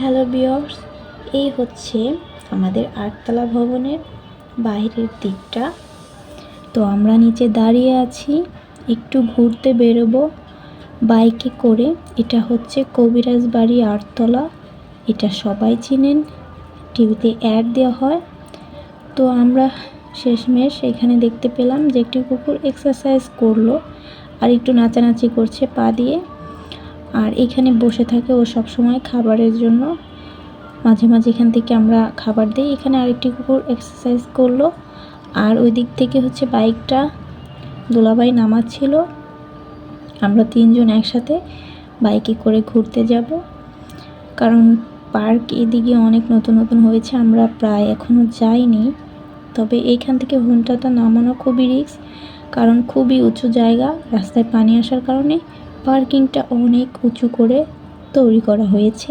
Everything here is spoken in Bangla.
হ্যালো বিয়র্স এই হচ্ছে আমাদের আটতলা ভবনের বাইরের দিকটা। তো আমরা নিচে দাঁড়িয়ে আছি, একটু ঘুরতে বেরোবো। বাইকে করে, এটা হচ্ছে কবিরাজ বাড়ি আটতলা, এটা সবাই চিনেন, টিভিতে অ্যাড দেওয়া হয়। তো আমরা শেষমেশ এখানে দেখতে পেলাম যে একটি কুকুর এক্সারসাইজ করল আর একটু নাচানাচি করছে পা দিয়ে। আর এখানে বসে থাকে ও সব সময় খাবারের জন্য। মাঝে মাঝে এখান থেকে আমরা খাবার দিই। এখানে আরেকটি কুকুর এক্সারসাইজ করল। আর ওই দিক থেকে হচ্ছে বাইকটা দোলাবাই নামাচ্ছিল। আমরা তিনজন একসাথে বাইকে করে ঘুরতে যাব। কারণ পার্ক এদিকে অনেক নতুন নতুন হয়েছে, আমরা প্রায় এখনও যাইনি। তবে এইখান থেকে হুন্টাটা নামানো খুবই রিস্ক কারণ খুবই উঁচু জায়গা, রাস্তায় পানি আসার কারণে। পার্কিংটা অনেক উঁচু করে তৈরি করা হয়েছে।